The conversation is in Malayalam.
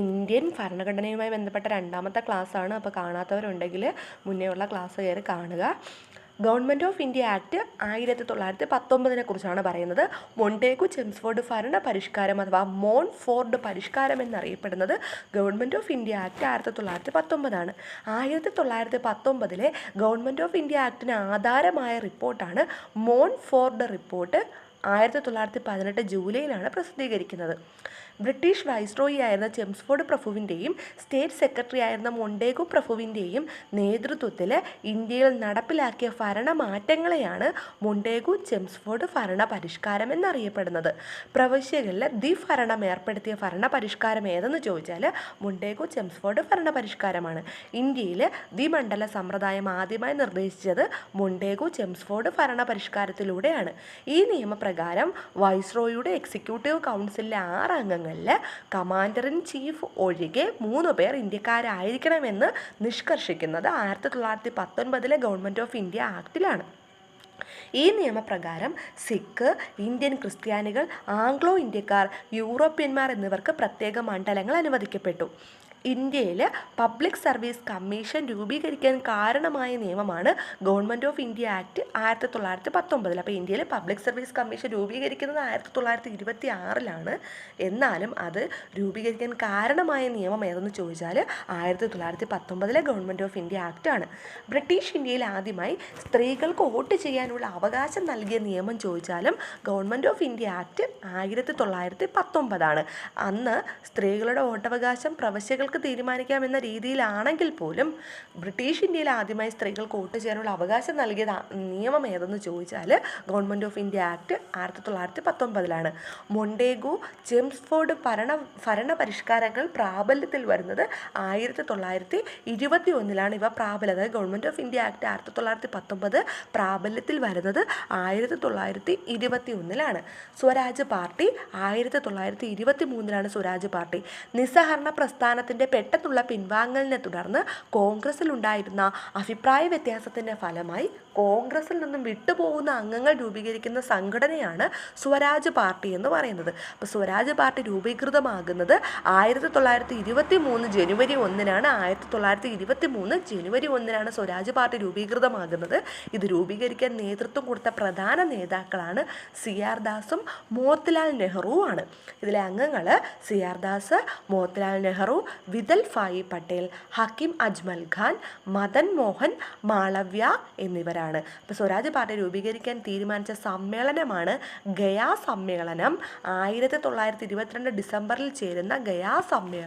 ഇന്ത്യൻ ഭരണഘടനയുമായി ബന്ധപ്പെട്ട രണ്ടാമത്തെ ക്ലാസ്സാണ്. അപ്പോൾ കാണാത്തവരുണ്ടെങ്കിൽ മുന്നേ ഉള്ള ക്ലാസ് കയറി കാണുക. ഗവൺമെന്റ് ഓഫ് ഇന്ത്യ ആക്ട് ആയിരത്തി തൊള്ളായിരത്തി പത്തൊമ്പതിനെ കുറിച്ചാണ് പറയുന്നത്. മൊണ്ടേഗു ചെംസ്ഫോർഡ് ഭരണ പരിഷ്കാരം അഥവാ മോൺ ഫോർഡ് പരിഷ്കാരം എന്നറിയപ്പെടുന്നത് ഗവൺമെന്റ് ഓഫ് ഇന്ത്യ ആക്ട് ആയിരത്തി തൊള്ളായിരത്തി പത്തൊമ്പതാണ് ആയിരത്തി തൊള്ളായിരത്തി പത്തൊമ്പതിലെ ഗവൺമെന്റ് ഓഫ് ഇന്ത്യ ആക്ടിന് ആധാരമായ റിപ്പോർട്ടാണ് മോൺ ഫോർഡ് റിപ്പോർട്ട് ആയിരത്തി തൊള്ളായിരത്തി പതിനെട്ട് ജൂലൈയിലാണ് പ്രസിദ്ധീകരിക്കുന്നത്. ബ്രിട്ടീഷ് വൈസ്രോയി ആയിരുന്ന ചെംസ്ഫോർഡ് പ്രഭുവിന്റെയും സ്റ്റേറ്റ് സെക്രട്ടറി ആയിരുന്ന മൊണ്ടേഗു പ്രഭുവിന്റെയും നേതൃത്വത്തിൽ ഇന്ത്യയിൽ നടപ്പിലാക്കിയ ഭരണ ഭരണമാറ്റങ്ങളെയാണ് മൊണ്ടേഗു ചെംസ്ഫോർഡ് ഭരണ പരിഷ്കാരം എന്നറിയപ്പെടുന്നത്. പ്രവശ്യകളിൽ ദി ഭരണം ഏർപ്പെടുത്തിയ ഭരണ പരിഷ്കാരം ഏതെന്ന് ചോദിച്ചാൽ മൊണ്ടേഗു ചെംസ്ഫോർഡ് ഭരണ പരിഷ്കാരമാണ് ഇന്ത്യയിൽ ദ്വിമണ്ഡല സമ്പ്രദായം ആദ്യമായി നിർദ്ദേശിച്ചത് മൊണ്ടേഗു ചെംസ്ഫോർഡ് ഭരണ പരിഷ്കാരത്തിലൂടെയാണ് ഈ നിയമപ്രകാരം വൈസ്രോയുടെ എക്സിക്യൂട്ടീവ് കൗൺസിലിലെ ആറ് അംഗങ്ങളിൽ കമാൻഡർ ഇൻ ചീഫ് ഒഴികെ മൂന്ന് പേർ ഇന്ത്യക്കാരായിരിക്കണമെന്ന് നിഷ്കർഷിക്കുന്നത് ആയിരത്തി തൊള്ളായിരത്തി പത്തൊൻപതിലെ ഗവൺമെന്റ് ഓഫ് ഇന്ത്യ ആക്ടിലാണ് ഈ നിയമപ്രകാരം സിഖ് ഇന്ത്യൻ ക്രിസ്ത്യാനികൾ ആംഗ്ലോ ഇന്ത്യക്കാർ യൂറോപ്യന്മാർ എന്നിവർക്ക് പ്രത്യേക മണ്ഡലങ്ങൾ അനുവദിക്കപ്പെട്ടു. ഇന്ത്യയിൽ പബ്ലിക് സർവീസ് കമ്മീഷൻ രൂപീകരിക്കാൻ കാരണമായ നിയമമാണ് ഗവൺമെന്റ് ഓഫ് ഇന്ത്യ ആക്ട് ആയിരത്തി തൊള്ളായിരത്തി പത്തൊമ്പതിൽ അപ്പോൾ ഇന്ത്യയിൽ പബ്ലിക് സർവീസ് കമ്മീഷൻ രൂപീകരിക്കുന്നത് ആയിരത്തി തൊള്ളായിരത്തി ഇരുപത്തി ആറിലാണ് എന്നാലും അത് രൂപീകരിക്കാൻ കാരണമായ നിയമം ഏതെന്ന് ചോദിച്ചാൽ ആയിരത്തി തൊള്ളായിരത്തി പത്തൊമ്പതിലെ ഗവൺമെന്റ് ഓഫ് ഇന്ത്യ ആക്ട് ആണ്. ബ്രിട്ടീഷ് ഇന്ത്യയിൽ ആദ്യമായി സ്ത്രീകൾക്ക് വോട്ട് ചെയ്യാനുള്ള അവകാശം നൽകിയ നിയമം ചോദിച്ചാലും ഗവൺമെന്റ് ഓഫ് ഇന്ത്യ ആക്ട് ആയിരത്തി തൊള്ളായിരത്തി പത്തൊമ്പതാണ് അന്ന് സ്ത്രീകളുടെ വോട്ടവകാശം പ്രവശ്യകൾക്ക് തീരുമാനിക്കാമെന്ന രീതിയിലാണെങ്കിൽ പോലും ബ്രിട്ടീഷ് ഇന്ത്യയിൽ ആദ്യമായി സ്ത്രീകൾക്ക് വോട്ട് ചെയ്യാനുള്ള അവകാശം നൽകിയ നിയമം ഏതെന്ന് ചോദിച്ചാൽ ഗവൺമെന്റ് ഓഫ് ഇന്ത്യ ആക്ട് ആയിരത്തി തൊള്ളായിരത്തി പത്തൊമ്പതിലാണ്. മൊണ്ടേഗു ജെംസ്ഫോർഡ് ഭരണ ഭരണ പരിഷ്കാരങ്ങൾ പ്രാബല്യത്തിൽ വരുന്നത് ആയിരത്തി തൊള്ളായിരത്തി ഇരുപത്തി ഒന്നിലാണ് ഇവ പ്രാബല്യം അതായത് ഗവൺമെന്റ് ഓഫ് ഇന്ത്യ ആക്ട് ആയിരത്തി തൊള്ളായിരത്തി പത്തൊമ്പത് പ്രാബല്യത്തിൽ വരുന്നത് ആയിരത്തി തൊള്ളായിരത്തി ഇരുപത്തി ഒന്നിലാണ് സ്വരാജ് പാർട്ടി ആയിരത്തി തൊള്ളായിരത്തി ഇരുപത്തി മൂന്നിലാണ് സ്വരാജ് പാർട്ടി. നിസ്സഹരണ പ്രസ്ഥാനത്തിന്റെ പെട്ടെന്നുള്ള പിൻവാങ്ങലിനെ തുടർന്ന് കോൺഗ്രസിലുണ്ടായിരുന്ന അഭിപ്രായ വ്യത്യാസത്തിന്റെ ഫലമായി കോൺഗ്രസിൽ നിന്നും വിട്ടുപോകുന്ന അംഗങ്ങൾ രൂപീകരിക്കുന്ന സംഘടനയാണ് സ്വരാജ് പാർട്ടി എന്ന് പറയുന്നത്. അപ്പോൾ സ്വരാജ് പാർട്ടി രൂപീകൃതമാകുന്നത് ആയിരത്തി തൊള്ളായിരത്തി ഇരുപത്തി മൂന്ന് ജനുവരി ഒന്നിനാണ്. ആയിരത്തി തൊള്ളായിരത്തി ഇരുപത്തി മൂന്ന് ജനുവരി ഒന്നിനാണ് സ്വരാജ് പാർട്ടി രൂപീകൃതമാകുന്നത്. ഇത് രൂപീകരിക്കാൻ നേതൃത്വം കൊടുത്ത പ്രധാന നേതാക്കളാണ് സി ആർ ദാസും മോത്തിലാൽ നെഹ്റുവുമാണ്. ഇതിലെ അംഗങ്ങൾ സി ആർ ദാസ് മോത്തിലാൽ നെഹ്റു വിതൽ ഫായി പട്ടേൽ ഹക്കിം അജ്മൽ ഖാൻ മദൻ മോഹൻ മാളവ്യ എന്നിവരാണ്. അപ്പോൾ സ്വരാജ് പാർട്ടി രൂപീകരിക്കാൻ തീരുമാനിച്ച സമ്മേളനമാണ് ഗയാ സമ്മേളനം. ആയിരത്തി തൊള്ളായിരത്തി ഇരുപത്തിരണ്ട് ഡിസംബറിൽ ചേരുന്ന ഗയാ സമ്മേളനം.